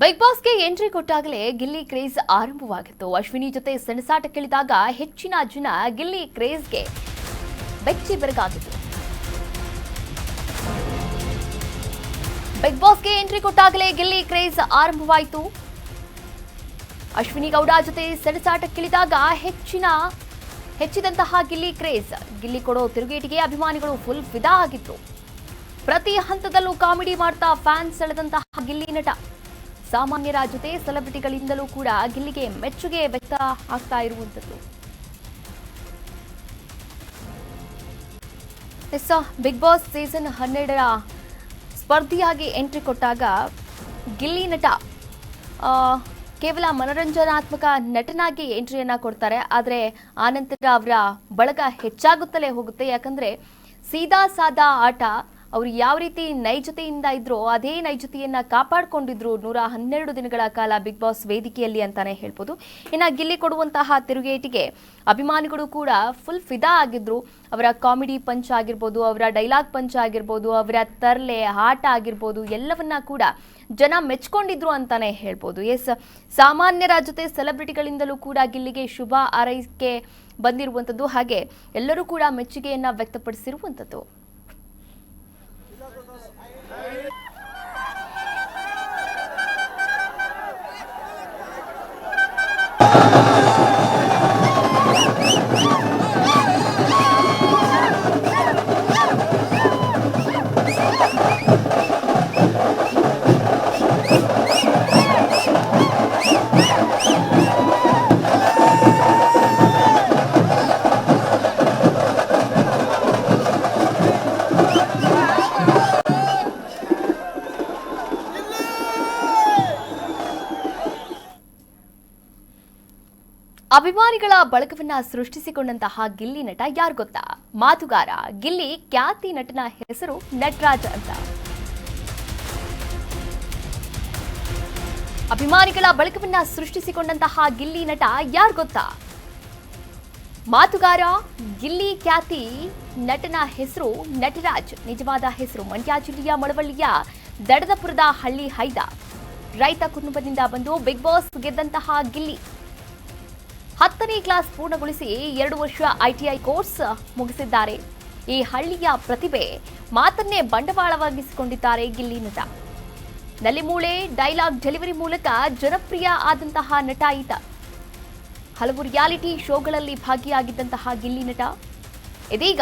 Big ಬಾಸ್ಗೆ entry ಕೊಟ್ಟಾಗಲೇ Gilli craze ಆರಂಭವಾಗಿತ್ತು. ಅಶ್ವಿನಿ ಜೊತೆ ಸೆಣಸಾಟಕ್ಕಿಳಿದಾಗ ಹೆಚ್ಚಿನ ಜನ ಗಿಲ್ಲಿ ಕ್ರೇಜ್ಗೆ ಬೆಚ್ಚಿ ಬೆರಗಾಗಿತ್ತು ಬಿಗ್ ಬಾಸ್ಗೆ ಎಂಟ್ರಿ ಕೊಟ್ಟಾಗಲೇ ಗಿಲ್ಲಿ ಕ್ರೇಜ್ ಆರಂಭವಾಯಿತು. ಅಶ್ವಿನಿ ಗೌಡ ಜೊತೆ ಸೆಣಸಾಟಕ್ಕಿಳಿದಾಗ ಹೆಚ್ಚಿನ, ಹೆಚ್ಚಿದಂತಹ ಗಿಲ್ಲಿ ಕ್ರೇಜ್. ಗಿಲ್ಲಿ ಕೊಡೋ ತಿರುಗೇಟಿಗೆ ಅಭಿಮಾನಿಗಳು ಫುಲ್ ಫಿದಾ ಆಗಿದ್ರು. ಪ್ರತಿ ಹಂತದಲ್ಲೂ ಕಾಮಿಡಿ ಮಾಡ್ತಾ ಫ್ಯಾನ್ಸ್ ಸೆಳೆದಂತಹ ಗಿಲ್ಲಿ ನಟ. ಸಾಮಾನ್ಯರ ಜೊತೆ ಸೆಲೆಬ್ರಿಟಿಗಳಿಂದಲೂ ಕೂಡ ಗಿಲ್ಲಿಗೆ ಮೆಚ್ಚುಗೆ ವ್ಯಕ್ತ ಆಗ್ತಾ ಇರುವಂಥದ್ದು. ಎಸ್ ಬಿಗ್ ಬಾಸ್ ಸೀಸನ್ ಹನ್ನೆರಡರ ಸ್ಪರ್ಧಿಯಾಗಿ ಎಂಟ್ರಿ ಕೊಟ್ಟಾಗ ಗಿಲ್ಲಿ ನಟ ಕೇವಲ ಮನರಂಜನಾತ್ಮಕ ನಟನಾಗಿ ಎಂಟ್ರಿಯನ್ನ ಕೊಡ್ತಾರೆ. ಆದರೆ ಆನಂತರ ಅವರ ಬಳಗ ಹೆಚ್ಚಾಗುತ್ತಲೇ ಹೋಗುತ್ತೆ. ಯಾಕಂದ್ರೆ ಸೀದಾ ಸಾದಾ ಆಟ ಅವರು ಯಾವ ರೀತಿ ನೈಜತೆಯಿಂದ ಇದ್ರೋ ಅದೇ ನೈಜತೆಯನ್ನ ಕಾಪಾಡಿಕೊಂಡಿದ್ರು ನೂರ ಹನ್ನೆರಡು ದಿನಗಳ ಕಾಲ ಬಿಗ್ ಬಾಸ್ ವೇದಿಕೆಯಲ್ಲಿ ಅಂತಾನೆ ಹೇಳ್ಬೋದು. ಇನ್ನು ಗಿಲ್ಲಿ ಕೊಡುವಂತಹ ತಿರುಗೇಟಿಗೆ ಅಭಿಮಾನಿಗಳು ಕೂಡ ಫುಲ್ ಫಿದಾ ಆಗಿದ್ರು. ಅವರ ಕಾಮಿಡಿ ಪಂಚ್ ಆಗಿರ್ಬೋದು, ಅವರ ಡೈಲಾಗ್ ಪಂಚ್ ಆಗಿರ್ಬೋದು, ಅವರ ತರ್ಲೆ, ಆಟ ಆಗಿರ್ಬೋದು, ಎಲ್ಲವನ್ನ ಕೂಡ ಜನ ಮೆಚ್ಕೊಂಡಿದ್ರು ಅಂತಾನೆ ಹೇಳ್ಬೋದು. ಎಸ್, ಸಾಮಾನ್ಯರ ಜೊತೆ ಸೆಲೆಬ್ರಿಟಿಗಳಿಂದಲೂ ಕೂಡ ಗಿಲ್ಲಿಗೆ ಶುಭ ಆರೈಕೆ ಬಂದಿರುವಂಥದ್ದು. ಹಾಗೆ ಎಲ್ಲರೂ ಕೂಡ ಮೆಚ್ಚುಗೆಯನ್ನು ವ್ಯಕ್ತಪಡಿಸಿರುವಂಥದ್ದು. ಅಭಿಮಾನಿಗಳ ಬಳಗವನ್ನ ಸೃಷ್ಟಿಸಿಕೊಂಡಂತಹ ಗಿಲ್ಲಿ ನಟ ಯಾರು ಗೊತ್ತಾ? ಮಾತುಗಾರ, ಗಿಲ್ಲಿ ಖ್ಯಾತಿ ನಟನ ಹೆಸರು ನಟರಾಜ್ ಅಂತ. ಅಭಿಮಾನಿಗಳ ಬಳಗವನ್ನ ಸೃಷ್ಟಿಸಿಕೊಂಡಂತಹ ಗಿಲ್ಲಿ ನಟ ಯಾರು ಗೊತ್ತಾ? ಮಾತುಗಾರ, ಗಿಲ್ಲಿ ಖ್ಯಾತಿ ನಟನ ಹೆಸರು ನಟರಾಜ್, ನಿಜವಾದ ಹೆಸರು ಮಂಡ್ಯ ಜಿಲ್ಲೆಯ ಮಳವಳ್ಳಿಯ ದಡದಪುರದ ಹಳ್ಳಿ ಹೈದ. ರೈತ ಕುಟುಂಬದಿಂದ ಬಂದು ಬಿಗ್ ಬಾಸ್ ಗೆದ್ದಂತಹ ಗಿಲ್ಲಿ. ಹತ್ತನೇ ಕ್ಲಾಸ್ ಪೂರ್ಣಗೊಳಿಸಿ ಎರಡು ವರ್ಷ ಐಟಿಐ ಕೋರ್ಸ್ ಮುಗಿಸಿದ್ದಾರೆ. ಈ ಹಳ್ಳಿಯ ಪ್ರತಿಭೆ ಮಾತನ್ನೇ ಬಂಡವಾಳವಾಗಿಸಿಕೊಂಡಿದ್ದಾರೆ ಗಿಲ್ಲಿ ನಟ. ನಲಿಮೂಳೆ ಡೈಲಾಗ್ ಡೆಲಿವರಿ ಮೂಲಕ ಜನಪ್ರಿಯ ಆದಂತಹ ನಟ ಈತ. ಹಲವು ರಿಯಾಲಿಟಿ ಶೋಗಳಲ್ಲಿ ಭಾಗಿಯಾಗಿದ್ದಂತಹ ಗಿಲ್ಲಿ ನಟ. ಇದೀಗ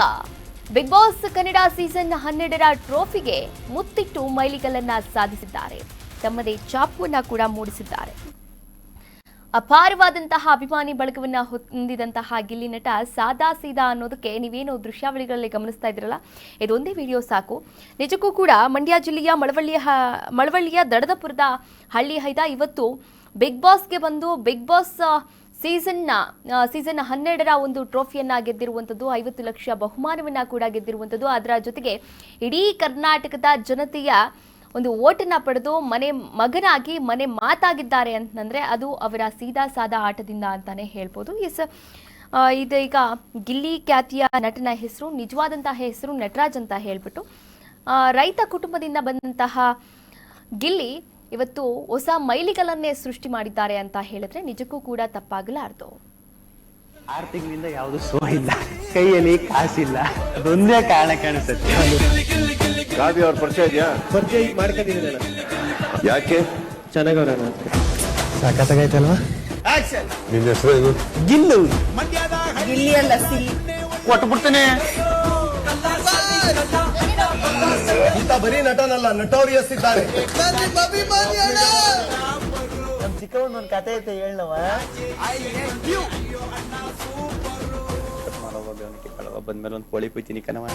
ಬಿಗ್ ಬಾಸ್ ಕನ್ನಡ ಸೀಸನ್ ಹನ್ನೆರಡರ ಟ್ರೋಫಿಗೆ ಮುತ್ತಿಟ್ಟು ಮೈಲಿಗಲ್ಲನ್ನ ಸಾಧಿಸಿದ್ದಾರೆ. ತಮ್ಮದೇ ಚಾಪುವನ್ನ ಕೂಡ ಮೂಡಿಸಿದ್ದಾರೆ. ಅಪಾರವಾದಂತಹ ಅಭಿಮಾನಿ ಬಳಗವನ್ನ ಹೊಂದಿದಂತಹ ಗಿಲ್ಲಿ ನಟ ಸಾದಾ ಸೀದಾ ಅನ್ನೋದಕ್ಕೆ ನೀವೇನು ದೃಶ್ಯಾವಳಿಗಳಲ್ಲಿ ಗಮನಿಸ್ತಾ ಇದ್ರಲ್ಲ ಇದೊಂದೇ ವಿಡಿಯೋ ಸಾಕು. ನಿಜಕ್ಕೂ ಕೂಡ ಮಂಡ್ಯ ಜಿಲ್ಲೆಯ ಮಳವಳ್ಳಿಯ ಮಳವಳ್ಳಿಯ ದಡದಪುರದ ಹಳ್ಳಿ ಹೈದ ಇವತ್ತು ಬಿಗ್ ಬಾಸ್ಗೆ ಬಂದು ಬಿಗ್ ಬಾಸ್ ಸೀಸನ್ನ ಸೀಸನ್ ಹನ್ನೆರಡರ ಒಂದು ಟ್ರೋಫಿಯನ್ನ ಗೆದ್ದಿರುವಂಥದ್ದು ಐವತ್ತು ಲಕ್ಷ ಬಹುಮಾನವನ್ನ ಕೂಡ ಗೆದ್ದಿರುವಂಥದ್ದು ಅದರ ಜೊತೆಗೆ ಇಡೀ ಕರ್ನಾಟಕದ ಜನತೆಯ ಒಂದು ಓಟನ್ನ ಪಡೆದು ಮನೆ ಮಗನಾಗಿ, ಮನೆ ಮಾತಾಗಿದ್ದಾರೆ ಅಂತಂದ್ರೆ ಅದು ಅವರ ಸೀದಾ ಸಾದಾ ಆಟದಿಂದ ಅಂತಾನೆ ಹೇಳ್ಬೋದು. ಎಸ್ ಇದೀಗ ಗಿಲ್ಲಿ ಖ್ಯಾತಿಯ ನಟನ ಹೆಸರು ನಿಜವಾದಂತಹ ಹೆಸರು ನಟರಾಜ್ ಅಂತ ಹೇಳ್ಬಿಟ್ಟು ರೈತ ಕುಟುಂಬದಿಂದ ಬಂದಂತಹ ಗಿಲ್ಲಿ ಇವತ್ತು ಹೊಸ ಮೈಲಿಗಲನ್ನೇ ಸೃಷ್ಟಿ ಮಾಡಿದ್ದಾರೆ ಅಂತ ಹೇಳಿದ್ರೆ ನಿಜಕ್ಕೂ ಕೂಡ ತಪ್ಪಾಗಲಾರದು. ಆರು ತಿಂಗಳಿಂದ ಯಾವುದು ಸೋ ಇಲ್ಲ ಕೈಯಲ್ಲಿ ಕಾಸಿಲ್ಲ. ಅದೊಂದೇ ಕಾರಣ ಕಾಣಿಸುತ್ತೆ. ಕಾವ್ಯ ಅವ್ರ ಪರಿಚಯ ಇದೆಯಾ? ಪರಿಚಯ ಈಗ ಮಾಡ್ಕೊಂಡಿದ್ದೀನಲ್ಲ ಯಾಕೆ? ಚೆನ್ನಾಗವ್ರ ಸಾಕತ್ತಾಗೈತಲ್ವಾ? ನಿನ್ನ ಹೆಸರು ಏನು? ಗಿಲ್ಲು. ಕೊಟ್ಬಿಡ್ತೇನೆ ಇಂತ ಬರೀ ನಟನಲ್ಲ ನಟೋರಿಯಸ್ ಇದ್ದಾರೆ. ನಮ್ ಚಿಕ್ಕವನ್ ಒಂದ್ ಕತೆ ಐತೆ ಹೇಳವ ಬಂದ್ಮೇಲೆ ಒಂದ್ ಕೋಳಿ ಕುಯ್ತೀನಿ ಕಣವ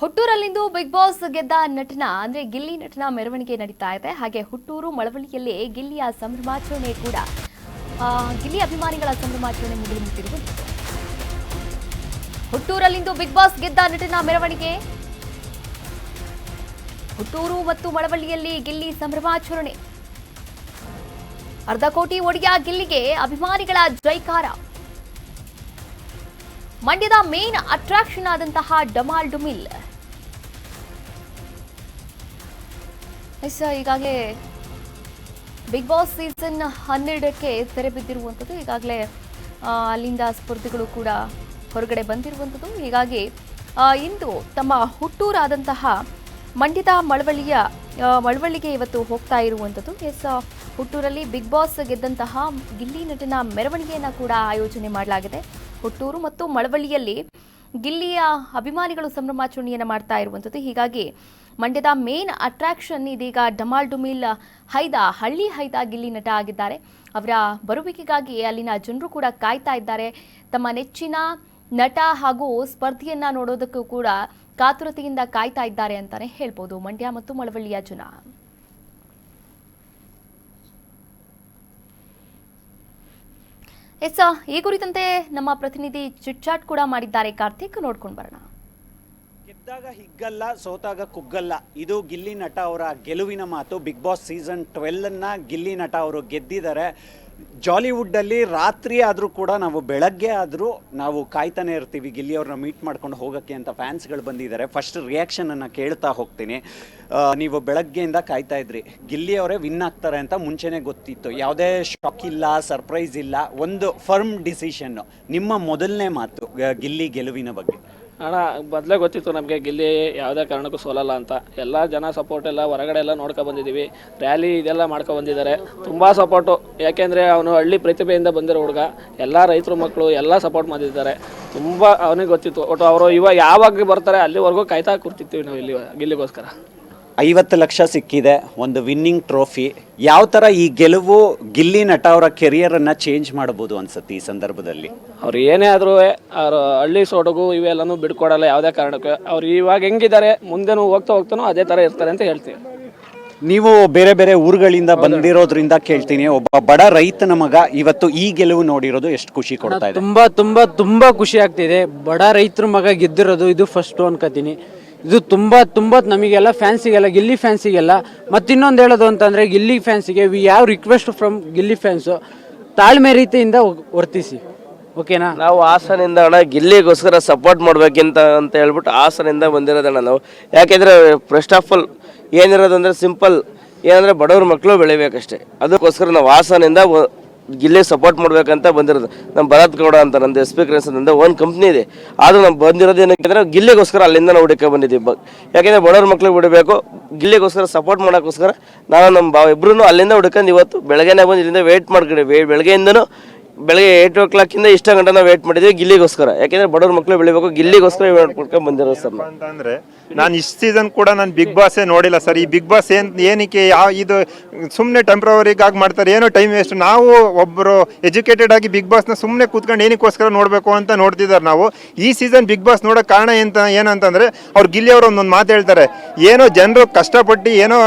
ಹುಟ್ಟೂರಲ್ಲಿಂದು ಬಿಗ್ ಬಾಸ್ ಗೆದ್ದ ನಟನ, ಅಂದ್ರೆ ಗಿಲ್ಲಿ ನಟನ ಮೆರವಣಿಗೆ ನಡೀತಾ ಇದೆ. ಹಾಗೆ ಹುಟ್ಟೂರು ಮಳವಳ್ಳಿಯಲ್ಲಿ ಗಿಲ್ಲಿಯ ಸಂಭ್ರಮಾಚರಣೆ ಕೂಡ ಗಿಲ್ಲಿ ಅಭಿಮಾನಿಗಳ ಸಂಭ್ರಮಾಚರಣೆ ಮುಟ್ಟಿರುವಂಥದ್ದು ಹುಟ್ಟೂರಲ್ಲಿಂದು ಬಿಗ್ ಬಾಸ್ ಗೆದ್ದ ನಟನ ಮೆರವಣಿಗೆ. ಹುಟ್ಟೂರು ಮತ್ತು ಮಳವಳ್ಳಿಯಲ್ಲಿ ಗಿಲ್ಲಿ ಸಂಭ್ರಮಾಚರಣೆ. ಅರ್ಧ ಕೋಟಿ ಒಡೆಯ ಗಿಲ್ಲಿಗೆ ಅಭಿಮಾನಿಗಳ ಜೈಕಾರ. ಮಂಡ್ಯದ ಮೇನ್ ಅಟ್ರಾಕ್ಷನ್ ಆದಂತಹ ಡಮಾಲ್ ಎಸ್ ಈಗಾಗಲೇ ಬಿಗ್ ಬಾಸ್ ಸೀಸನ್ ಹನ್ನೆರಡಕ್ಕೆ ತೆರೆ ಬಿದ್ದಿರುವಂಥದ್ದು. ಈಗಾಗಲೇ ಅಲ್ಲಿಂದ ಸ್ಪರ್ಧಿಗಳು ಕೂಡ ಹೊರಗಡೆ ಬಂದಿರುವಂಥದ್ದು. ಹೀಗಾಗಿ ಇಂದು ತಮ್ಮ ಹುಟ್ಟೂರಾದಂತಹ ಮಂಡ್ಯದ ಮಳವಳ್ಳಿಯ ಮಳವಳ್ಳಿಗೆ ಇವತ್ತು ಹೋಗ್ತಾ ಇರುವಂಥದ್ದು. ಎಸ್ ಹುಟ್ಟೂರಲ್ಲಿ ಬಿಗ್ ಬಾಸ್ ಗೆದ್ದಂತಹ ಗಿಲ್ಲಿ ನಟನ ಮೆರವಣಿಗೆಯನ್ನು ಕೂಡ ಆಯೋಜನೆ ಮಾಡಲಾಗಿದೆ. ಹುಟ್ಟೂರು ಮತ್ತು ಮಳವಳ್ಳಿಯಲ್ಲಿ ಗಿಲ್ಲಿಯ ಅಭಿಮಾನಿಗಳು ಸಂಭ್ರಮಾಚರಣೆಯನ್ನು ಮಾಡ್ತಾ ಇರುವಂಥದ್ದು. ಹೀಗಾಗಿ ಮಂಡ್ಯದ ಮೇನ್ ಅಟ್ರಾಕ್ಷನ್ ಇದೀಗ ಡಮಾಲ್ ಡುಮಿಲ್ ಹೈದ, ಹಳ್ಳಿ ಹೈದ ಗಿಲ್ಲಿ ನಟ ಆಗಿದ್ದಾರೆ. ಅವರ ಬರುವಿಕೆಗಾಗಿ ಅಲ್ಲಿನ ಜನರು ಕೂಡ ಕಾಯ್ತಾ ಇದ್ದಾರೆ. ತಮ್ಮ ನೆಚ್ಚಿನ ನಟ ಹಾಗೂ ಸ್ಪರ್ಧೆಯನ್ನ ನೋಡೋದಕ್ಕೂ ಕೂಡ ಕಾತುರತೆಯಿಂದ ಕಾಯ್ತಾ ಇದ್ದಾರೆ ಅಂತಾನೆ ಹೇಳ್ಬೋದು ಮಂಡ್ಯ ಮತ್ತು ಮಳವಳ್ಳಿಯ ಜನ. ಎಸ್ ಈ ಕುರಿತಂತೆ ನಮ್ಮ ಪ್ರತಿನಿಧಿ ಚಿಟ್ಚಾಟ್ ಕೂಡ ಮಾಡಿದ್ದಾರೆ. ಕಾರ್ತಿಕ್, ನೋಡ್ಕೊಂಡು ಬರೋಣ. ಗೆದ್ದಾಗ ಹಿಗ್ಗಲ್ಲ, ಸೋತಾಗ ಕುಗ್ಗಲ್ಲ. ಇದು ಗಿಲ್ಲಿ ನಟ ಅವರ ಗೆಲುವಿನ ಮಾತು. ಬಿಗ್ ಬಾಸ್ ಸೀಸನ್ ಟ್ವೆಲ್ನ ಗಿಲ್ಲಿ ನಟ ಅವರು ಗೆದ್ದಿದ್ದಾರೆ. ಜಾಲಿವುಡ್ಡಲ್ಲಿ ರಾತ್ರಿ ಆದರೂ ಕೂಡ ನಾವು ಬೆಳಗ್ಗೆ ಆದರೂ ನಾವು ಕಾಯ್ತಾನೆ ಇರ್ತೀವಿ ಗಿಲ್ಲಿ ಅವ್ರನ್ನ ಮೀಟ್ ಮಾಡ್ಕೊಂಡು ಹೋಗೋಕ್ಕೆ ಅಂತ ಫ್ಯಾನ್ಸ್ಗಳು ಬಂದಿದ್ದಾರೆ. ಫಸ್ಟ್ ರಿಯಾಕ್ಷನನ್ನು ಕೇಳ್ತಾ ಹೋಗ್ತೀನಿ. ನೀವು ಬೆಳಗ್ಗೆಯಿಂದ ಕಾಯ್ತಾ ಇದ್ರಿ. ಗಿಲ್ಲಿ ಅವರೇ ವಿನ್ ಆಗ್ತಾರೆ ಅಂತ ಮುಂಚೆನೇ ಗೊತ್ತಿತ್ತು. ಯಾವುದೇ ಶಾಕ್ ಇಲ್ಲ ಸರ್ಪ್ರೈಸ್ ಇಲ್ಲ, ಒಂದು ಫರ್ಮ್ ಡಿಸಿಷನ್ನು ನಿಮ್ಮ ಮೊದಲನೇ ಮಾತು ಗಿಲ್ಲಿ ಗೆಲುವಿನ ಬಗ್ಗೆ. ಅಣ್ಣ ಬದಲೇ ಗೊತ್ತಿತ್ತು ನಮಗೆ ಗಿಲ್ಲಿ ಯಾವುದೇ ಕಾರಣಕ್ಕೂ ಸೋಲಲ್ಲ ಅಂತ. ಎಲ್ಲ ಜನ ಸಪೋರ್ಟ್ ಎಲ್ಲ ಹೊರಗಡೆ ಎಲ್ಲ ನೋಡ್ಕೊ ಬಂದಿದ್ದೀವಿ ರ್ಯಾಲಿ ಇದೆಲ್ಲ ಮಾಡ್ಕೊ ಬಂದಿದ್ದಾರೆ. ತುಂಬ ಸಪೋರ್ಟು ಯಾಕೆಂದರೆ ಅವನು ಹಳ್ಳಿ ಪ್ರತಿಭೆಯಿಂದ ಬಂದಿರೋ ಹುಡುಗ. ಎಲ್ಲ ರೈತರು ಮಕ್ಕಳು ಎಲ್ಲ ಸಪೋರ್ಟ್ ಮಾಡಿದ್ದಾರೆ. ತುಂಬ ಅವನಿಗೆ ಗೊತ್ತಿತ್ತು. ಒಟ್ಟು ಅವರು ಇವಾಗ ಯಾವಾಗ ಬರ್ತಾರೆ ಅಲ್ಲಿವರೆಗೂ ಕಾಯ್ತಾ ಕೂರ್ತಿರ್ತೀವಿ ನಾವು ಇಲ್ಲಿ ಗಿಲ್ಲಿಗೋಸ್ಕರ. ಐವತ್ತು ಲಕ್ಷ ಸಿಕ್ಕಿದೆ ಒಂದು ವಿನ್ನಿಂಗ್ ಟ್ರೋಫಿ ಯಾವ ಥರ ಈ ಗೆಲುವು ಗಿಲ್ಲಿ ನಟ ಅವರ ಕೆರಿಯರನ್ನು ಚೇಂಜ್ ಮಾಡ್ಬೋದು ಅನ್ಸುತ್ತೆ ಈ ಸಂದರ್ಭದಲ್ಲಿ? ಅವ್ರು ಏನೇ ಆದರೂ ಅವ್ರು ಹಳ್ಳಿ ಸೊಡಗು ಇವೆಲ್ಲನೂ ಬಿಡ್ಕೊಡಲ್ಲ ಯಾವುದೇ ಕಾರಣಕ್ಕೂ. ಅವ್ರು ಇವಾಗ ಹೆಂಗಿದ್ದಾರೆ ಮುಂದೆನೂ ಹೋಗ್ತಾ ಹೋಗ್ತಾನೋ ಅದೇ ಥರ ಇರ್ತಾರೆ ಅಂತ ಹೇಳ್ತೀವಿ. ನೀವು ಬೇರೆ ಬೇರೆ ಊರುಗಳಿಂದ ಬಂದಿರೋದ್ರಿಂದ ಕೇಳ್ತೀನಿ ಒಬ್ಬ ಬಡ ರೈತನ ಮಗ ಇವತ್ತು ಈ ಗೆಲುವು ನೋಡಿರೋದು ಎಷ್ಟು ಖುಷಿ ಕೊಡ್ತಾ ಇದೆ? ತುಂಬಾ ತುಂಬಾ ತುಂಬಾ ಖುಷಿ ಆಗ್ತಿದೆ. ಬಡ ರೈತರ ಮಗ ಗೆದ್ದಿರೋದು ಇದು ಫಸ್ಟ್ ಅನ್ಕೋತೀನಿ ಇದು ತುಂಬ ತುಂಬ ನಮಗೆಲ್ಲ ಫ್ಯಾನ್ಸಿಗೆಲ್ಲ ಗಿಲ್ಲಿ ಫ್ಯಾನ್ಸಿಗೆಲ್ಲ ಮತ್ತೆ ಇನ್ನೊಂದು ಹೇಳೋದು ಅಂತಂದರೆ, ಗಿಲ್ಲಿ ಫ್ಯಾನ್ಸಿಗೆ ವಿ ಯಾವ ರಿಕ್ವೆಸ್ಟ್ ಫ್ರಮ್ ಗಿಲ್ಲಿ ಫ್ಯಾನ್ಸು ತಾಳ್ಮೆ ರೀತಿಯಿಂದ ವರ್ತಿಸಿ. ಓಕೆನಾ ನಾವು ಹಾಸನಿಂದ ಅಣ್ಣ, ಗಿಲ್ಲಿಗೋಸ್ಕರ ಸಪೋರ್ಟ್ ಮಾಡ್ಬೇಕಿಂತ ಅಂತ ಹೇಳ್ಬಿಟ್ಟು ಹಾಸನಿಂದ ಬಂದಿರೋದಣ್ಣ ನಾವು. ಯಾಕೆಂದರೆ ಫಸ್ಟ್ ಆಫ್ ಆಲ್ ಏನಿರೋದು ಅಂದರೆ ಸಿಂಪಲ್ ಏನಂದರೆ ಬಡವ್ರ ಮಕ್ಕಳು ಬೆಳಿಬೇಕಷ್ಟೇ. ಅದಕ್ಕೋಸ್ಕರ ನಾವು ಹಾಸನಿಂದ ಗಿಲ್ಲಿ ಸಪೋರ್ಟ್ ಮಾಡ್ಬೇಕಂತ ಬಂದಿರೋದು. ನಮ್ಮ ಭರತ್ ಗೌಡ ಅಂತ ನಂದು ಎಸ್ ಪಿ ಕ್ರೆನ್ಸದಿಂದ ಒಂದು ಕಂಪ್ನಿ ಇದೆ. ಆದರೂ ನಾವು ಬಂದಿರೋದು ಏನಕ್ಕೆ ಗಿಲ್ಲಿಗೋಸ್ಕರ ಅಲ್ಲಿಂದ ನಾವು ಹುಡುಕ ಬಂದಿದ್ದೀವಿ ಬ- ಯಾಕೆಂದ್ರೆ ಬಡವ್ರ ಮಕ್ಳಿಗೆ ಬಿಡಬೇಕು ಗಿಲ್ಲೆಗೋಸ್ಕರ ಸಪೋರ್ಟ್ ಮಾಡೋಕ್ಕೋಸ್ಕರ ನಾನು ನಮ್ಮ ಬಾ ಇಬ್ಬರೂ ಅಲ್ಲಿಂದ ಹುಡ್ಕೊಂಡು ಇವತ್ತು ಬೆಳಗ್ಗೆನೇ ಬಂದು ಇಲ್ಲಿಂದ ವೇಟ್ ಮಾಡ್ಕೊಂಡು. ಬೆಳಗ್ಗೆಯಿಂದನೂ ಬೆಳಗ್ಗೆ ಏಟ್ ಓ ಕ್ಲಾಕಿಂದ ಇಷ್ಟ ಗಂಟೆ ನಾವು ವೇಟ್ ಮಾಡಿದ್ವಿ ಗಿಲ್ಲಿಗೋಸ್ಕರ. ಯಾಕೆಂದ್ರೆ ಬಡವ್ರ ಮಕ್ಕಳು ಬೆಳಿಬೇಕು, ಗಿಲ್ಲಿಗೋಸ್ಕರ ಮಾಡ್ಕೊಂಡು ಬಂದಿರೋದು ಸರ್ ಅಂತಂದ್ರೆ ನಾನು ಇಷ್ಟು ಸೀಸನ್ ಕೂಡ ನಾನು ಬಿಗ್ ಬಾಸ್ ನೋಡಿಲ್ಲ ಸರ್. ಈ ಬಿಗ್ ಬಾಸ್ ಏನ್, ಏನಕ್ಕೆ ಯಾವ ಇದು ಸುಮ್ಮನೆ ಟೆಂಪ್ರವರಿಗಾಗಿ ಮಾಡ್ತಾರೆ, ಏನೋ ಟೈಮ್ ವೇಸ್ಟ್ ನಾವು ಒಬ್ಬರು ಎಜುಕೇಟೆಡ್ ಆಗಿ ಬಿಗ್ ಬಾಸ್ನ ಸುಮ್ಮನೆ ಕೂತ್ಕೊಂಡು ಏನಕ್ಕೋಸ್ಕರ ನೋಡಬೇಕು ಅಂತ ನೋಡ್ತಿದ್ದಾರೆ ನಾವು. ಈ ಸೀಸನ್ ಬಿಗ್ ಬಾಸ್ ನೋಡೋ ಕಾರಣ ಎಂತ, ಏನಂತಂದ್ರೆ, ಅವ್ರು ಗಿಲ್ಲಿ ಅವರು ಒಂದೊಂದು ಮಾತು ಹೇಳ್ತಾರೆ. ಏನೋ ಜನರು ಕಷ್ಟಪಟ್ಟು ಏನೋ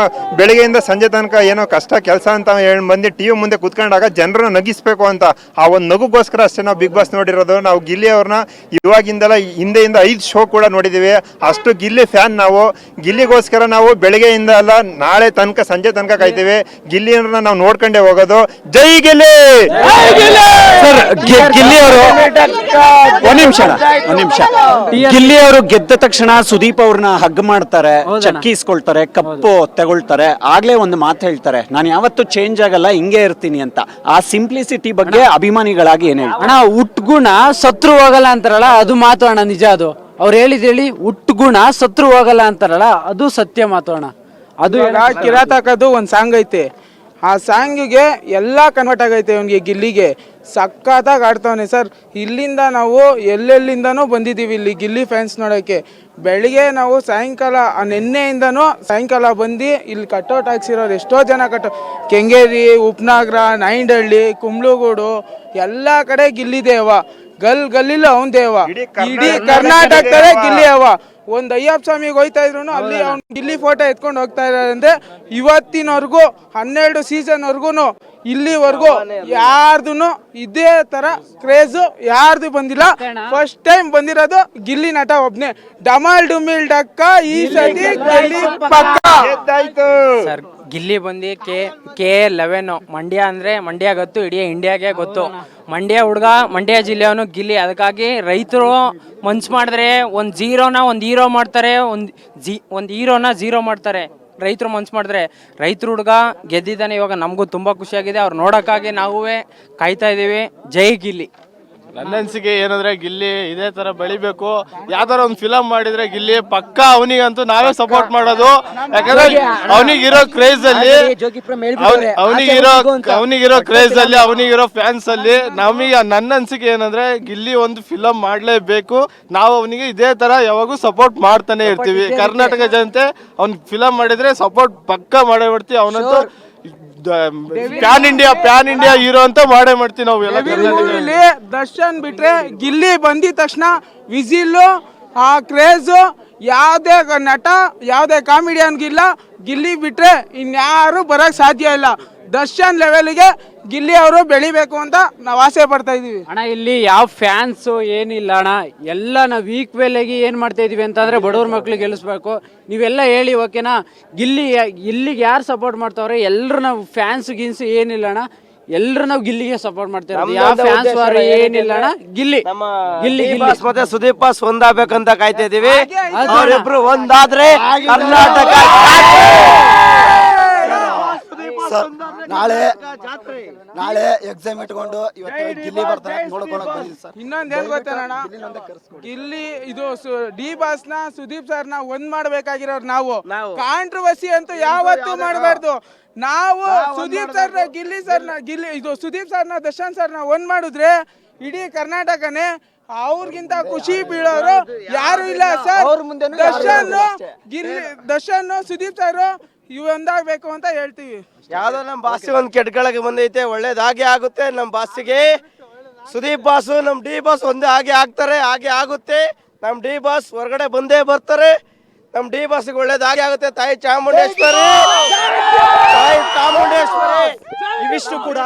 ಬೆಳಗ್ಗೆಯಿಂದ ಸಂಜೆ ತನಕ ಏನೋ ಕಷ್ಟ, ಕೆಲಸ ಅಂತ ಬಂದು ಟಿ ವಿ ಮುಂದೆ ಕೂತ್ಕೊಂಡಾಗ ಜನರನ್ನ ನಗಿಸ್ಬೇಕು ಅಂತ. ಆ ಒಂದು ನಗುಗೋಸ್ಕರ ಅಷ್ಟೇ ನಾವು ಬಿಗ್ ಬಾಸ್ ನೋಡಿರೋದು ನಾವು ಗಿಲ್ಲಿ ಅವ್ರನ್ನ ಇವಾಗಿಂದಲ್ಲ ಹಿಂದೆಯಿಂದ ಐದು ಶೋ ಕೂಡ ನೋಡಿದ್ದೀವಿ ಅಷ್ಟು ಗಿಲ್ಲಿ ಫ್ಯಾನ್ ನಾವು ಗಿಲ್ಲಿಗೋಸ್ಕರ ನಾವು ಬೆಳಗ್ಗೆಯಿಂದ ಅಲ್ಲ ನಾಳೆ ತನಕ ಸಂಜೆ ತನಕ ಕಾಯ್ತೀವಿ ಗಿಲ್ಲಿ ಅವ್ರನ್ನ ನಾವು ನೋಡ್ಕೊಂಡೇ ಹೋಗೋದು ಜೈ ಗಿಲ್ಲಿ ಗಿಲ್ಲಿ ಅವರು ಒಂದ್ ನಿಮಿಷ ಒಂದ್ ನಿಮಿಷ ಗಿಲ್ಲಿ ಅವರು ಗೆದ್ದ ತಕ್ಷಣ ಸುದೀಪ್ ಅವ್ರನ್ನ ಹಗ್ ಮಾಡ್ತಾರೆ ಚಕ್ಕಿ ಇಸ್ಕೊಳ್ತಾರೆ ಕಪ್ಪು ತಗೊಳ್ತಾರೆ ಆಗ್ಲೇ ಒಂದು ಮಾತು ಹೇಳ್ತಾರೆ ನಾನು ಯಾವತ್ತೂ ಚೇಂಜ್ ಆಗಲ್ಲ ಹಿಂಗೆ ಇರ್ತೀನಿ ಅಂತ ಆ ಸಿಂಪ್ಲಿಸಿಟಿ ಬಗ್ಗೆ ಅಭಿಮಾನಿಗಳಾಗಿ ಏನ್ ಅಣ್ಣ ಉಟ್ಗುಣ ಸತ್ರು ಹೋಗಲ್ಲ ಅಂತಾರಲ್ಲ ಅದು ಮಾತು ಅಣ್ಣ ನಿಜ ಅದು. ಅವ್ರು ಹೇಳಿದ್ ಹೇಳಿ ಉಟ್ಗುಣ ಸತ್ರು ಹೋಗಲ್ಲ ಅಂತಾರಲ್ಲ ಅದು ಸತ್ಯ ಮಾತು ಅಣ್ಣ. ಅದು ಕಿರಾತಕದು ಒಂದ್ ಒಂದು ಸಾಂಗ್ ಐತೆ. ಆ ಸಾಂಗಿಗೆ ಎಲ್ಲಾ ಕನ್ವರ್ಟ್ ಆಗೈತೆ ಅವನಿಗೆ ಗಿಲ್ಲಿಗೆ. ಸಖತ್ತಾಗಿ ಆಡ್ತಾವನೆ ಸರ್. ಇಲ್ಲಿಂದ ನಾವು ಎಲ್ಲೆಲ್ಲಿಂದನೂ ಬಂದಿದ್ದೀವಿ ಇಲ್ಲಿ ಗಿಲ್ಲಿ ಫ್ಯಾನ್ಸ್ ನೋಡೋಕ್ಕೆ ಬೆಳಿಗ್ಗೆ ನಾವು ಸಾಯಂಕಾಲ ನಿನ್ನೆಯಿಂದನೂ ಸಾಯಂಕಾಲ ಬಂದು ಇಲ್ಲಿ ಕಟೌಟ್ ಹಾಕ್ಸಿರೋರು ಎಷ್ಟೋ ಜನ ಕಟೌ ಕೆಂಗೇರಿ, ಉಪನಗರ, ನಾಯಿಂಡಹಳ್ಳಿ, ಕುಂಬ್ಳಗೂಡು, ಎಲ್ಲ ಕಡೆ ಗಿಲ್ಲಿದೇವ. ಗಲ್ ಗಲ್ಲಿಲ್ಲ ಅವನ್ ದೇವ. ಇಡೀ ಇಡೀ ಕರ್ನಾಟಕದಲ್ಲಿ ಗಿಲ್ಲಿ ಅವ ಒಂದ್ ಅಯ್ಯಪ್ಪ ಸ್ವಾಮಿಗೆ ಹೋಯ್ತಾ ಇದ್ರು ಅಲ್ಲಿ ಅವ್ನು ಗಿಲ್ಲಿ ಫೋಟೋ ಎತ್ಕೊಂಡು ಹೋಗ್ತಾ ಇದ್ದಾರೆ ಅಂದ್ರೆ ಇವತ್ತಿನವರೆಗೂ ಹನ್ನೆರಡು ಸೀಸನ್ ವರ್ಗುನು ಇಲ್ಲಿವರೆಗೂ ಯಾರ್ದು ಇದೇ ತರ ಕ್ರೇಜ್ ಯಾರ್ದು ಬಂದಿಲ್ಲ. ಫಸ್ಟ್ ಟೈಮ್ ಬಂದಿರೋದು ಗಿಲ್ಲಿ ನಟ ಒಬ್ನೇ. ಡಮಾಲ್ ಡುಮಿಲ್ ಡಕ್ಕ ಈ ಸತಿ ಗಿಲ್ಲಿ ಪಕ್ಕ. ಗಿಲ್ಲಿ ಬಂದು ಕೆ ಕೆ ಲೆವೆನ್ ಮಂಡ್ಯ ಅಂದರೆ ಮಂಡ್ಯ ಗೊತ್ತು, ಇಡೀ ಇಂಡಿಯಾಗೆ ಗೊತ್ತು. ಮಂಡ್ಯ ಹುಡುಗ, ಮಂಡ್ಯ ಜಿಲ್ಲೆಯವನು ಗಿಲ್ಲಿ. ಅದಕ್ಕಾಗಿ ರೈತರು ಮನ್ಸು ಮಾಡಿದ್ರೆ ಒಂದು ಜೀರೋನ ಒಂದು ಹೀರೋ ಮಾಡ್ತಾರೆ, ಒಂದು ಜಿ, ಒಂದು ಹೀರೋನ ಜೀರೋ ಮಾಡ್ತಾರೆ. ರೈತರು ಮನ್ಸು ಮಾಡಿದ್ರೆ ರೈತರು ಹುಡುಗ ಗೆದ್ದಿದ್ದಾನೆ ಇವಾಗ ನಮಗೂ ತುಂಬ ಖುಷಿಯಾಗಿದೆ. ಅವ್ರು ನೋಡೋಕ್ಕಾಗಿ ನಾವೇ ಕಾಯ್ತಾ ಇದ್ದೀವಿ ಜೈ ಗಿಲ್ಲಿ. ನನ್ನ ಅನ್ಸಿಕೆ ಏನಂದ್ರೆ ಗಿಲ್ಲಿ ಇದೇ ತರ ಬೆಳಿಬೇಕು. ಯಾವ್ದಾರ ಒಂದು ಫಿಲಂ ಮಾಡಿದ್ರೆ ಗಿಲ್ಲಿ ಪಕ್ಕ ಅವನಿಗಂತೂ ನಾವೇ ಸಪೋರ್ಟ್ ಮಾಡೋದು. ಯಾಕಂದ್ರೆ ಅವನಿಗಿರೋ ಕ್ರೇಜ್ ಅಲ್ಲಿ ಅವನಿಗಿರೋ ಅವನಿಗಿರೋ ಕ್ರೇಜ್ ಅಲ್ಲಿ ಅವನಿಗಿರೋ ಫ್ಯಾನ್ಸ್ ಅಲ್ಲಿ ನಮಗೆ ನನ್ನ ಅನ್ಸಿಕೆ ಏನಂದ್ರೆ ಗಿಲ್ಲಿ ಒಂದು ಫಿಲಂ ಮಾಡ್ಲೇಬೇಕು. ನಾವು ಅವನಿಗೆ ಇದೇ ತರ ಯಾವಾಗೂ ಸಪೋರ್ಟ್ ಮಾಡ್ತಾನೆ ಇರ್ತೀವಿ. ಕರ್ನಾಟಕ ಜನತೆ ಅವ್ನ್ ಫಿಲಂ ಮಾಡಿದ್ರೆ ಸಪೋರ್ಟ್ ಪಕ್ಕ ಮಾಡೇ ಬಿಡ್ತೀವಿ ಅವನಂತೂ pan India pan India hero ಅಂತ ಮಾಡೇ ಮಾಡ್ತೀವಿ ನಾವು ಎಲ್ಲ ಕರ್ನಾಟಕ ಮೂವಿಲಿ ದರ್ಶನ್ ಬಿಟ್ರೆ ಗಿಲ್ಲಿ ಬಂದಿದ ತಕ್ಷಣ ವಿಜಿಲು ಆ ಕ್ರೇಜು ಯಾವುದೇ ನಟ ಯಾವುದೇ ಕಾಮಿಡಿಯನ್ಗಿಲ್ಲ ಗಿಲ್ಲಿ ಬಿಟ್ರೆ ಇನ್ಯಾರು ಬರಕ್ ಸಾಧ್ಯ ಇಲ್ಲ. ದರ್ಶನ್ ಲೆವೆಲ್ಗೆ ಗಿಲ್ಲಿ ಅವರು ಬೆಳಿಬೇಕು ಅಂತ ನಾವು ಆಸೆ ಪಡ್ತಾ ಇದೀವಿ. ಅಣ್ಣ ಇಲ್ಲಿ ಯಾವ ಫ್ಯಾನ್ಸು ಏನಿಲ್ಲ ಅಣ್ಣ. ಎಲ್ಲ ನಾವು ಈಕ್ವೆಲ್ ಆಗಿ ಏನು ಮಾಡ್ತಾ ಇದೀವಿ ಅಂತಂದ್ರೆ ಬಡವ್ರ ಮಕ್ಳು ಗೆಲ್ಲಿಸ್ಬೇಕು ನೀವೆಲ್ಲ ಹೇಳಿ ಓಕೆನಾ ಗಿಲ್ಲಿ ಇಲ್ಲಿಗೆ ಯಾರು ಸಪೋರ್ಟ್ ಮಾಡ್ತಾವ್ರೆ? ಎಲ್ಲರೂ ನಾವು ಫ್ಯಾನ್ಸ್ ಗಿನ್ಸ್ ಏನಿಲ್ಲ ಅಣ್ಣ. ಎಲ್ಲರೂ ನಾವು ಗಿಲ್ಲಿಗೆ ಸಪೋರ್ಟ್ ಮಾಡ್ತೇವೆ ಯಾವ ಫ್ಯಾನ್ಸ್ ಏನಿಲ್ಲ. ಅಣ್ಣ. ಗಿಲ್ಲಿ ನಮ್ಮ ಗಿಲ್ಲಿ ಗಿಲ್ಲಿ. ಮತ್ತೆ ಸುದೀಪ್ ಬಾಸ್ ಒಂದಾಗ್ಬೇಕಂತ ಕಾಯ್ತಾ ಇದೀವಿ. ಅವರಿಬ್ರು ಒಂದಾದ್ರೆ ಕರ್ನಾಟಕ ನಾಳೆ ನಾಳೆ ಎಕ್ಸಾಮ್ ಇಟ್ಕೊಂಡು ಇವತ್ತು ಗಿಲ್ಲಿ ಬರ್ತಾರೆ ನೋಡ್ಕೊಳಕ್ ಬಂದಿದ್ದೀವಿ ಸರ್. ಇನ್ನೊಂದ್ ಏನ್ ಗೊತ್ತೇನಣ್ಣ ಗಿಲ್ಲಿ ಇದು ಡಿ ಬಾಸ್ನ ಸುದೀಪ್ ಸರ್ನ ಒಂದ್ ಮಾಡ್ಬೇಕಾಗಿರೋರು ನಾವು. ಕಾಂಟ್ರವರ್ಸಿ ಅಂತೂ ಯಾವತ್ತೂ ಮಾಡಬಾರ್ದು. ನಾವು ಸುದೀಪ್ ಸರ್ ಗಿಲ್ಲಿ ಸರ್ನ ಗಿಲ್ಲಿ ಇದು ಸುದೀಪ್ ಸರ್ನ ದರ್ಶನ್ ಸರ್ನ ಒಂದ್ ಮಾಡಿದ್ರೆ ಇಡೀ ಕರ್ನಾಟಕನೇ ಅವ್ರಿಗಿಂತ ಖುಷಿ ಬೀಳೋರು ಯಾರು ಇಲ್ಲ ಸರ್. ದರ್ಶನ್ ಗಿಲ್ಲಿ ದರ್ಶನ್ ಸುದೀಪ್ ಸರ್ ಇವ್ ಅಂತ ಹೇಳ್ತೀವಿ. ಯಾವ್ದೋ ನಮ್ಮ ಬಾಸಿಗೆ ಒಂದು ಕೆಟ್ಕೊಳಗೆ ಬಂದೈತೆ ಒಳ್ಳೇದಾಗೆ ಆಗುತ್ತೆ ನಮ್ಮ ಬಾಸಿಗೆ. ಸುದೀಪ್ ಬಾಸು ನಮ್ಮ ಡಿ ಬಾಸ್ ಒಂದೇ ಹಾಗೆ ಆಗ್ತಾರೆ, ಹಾಗೆ ಆಗುತ್ತೆ. ನಮ್ಮ ಡಿ ಬಾಸ್ ಹೊರಗಡೆ ಬಂದೇ ಬರ್ತಾರೆ. ನಮ್ಮ ಡಿ ಬಾಸ್ಗೆ ಒಳ್ಳೇದಾಗೆ ಆಗುತ್ತೆ. ತಾಯಿ ಚಾಮುಂಡೇಶ್ವರಿ! ತಾಯಿ ಚಾಮುಂಡೇಶ್ವರಿ! ಇವಿಷ್ಟು ಕೂಡ.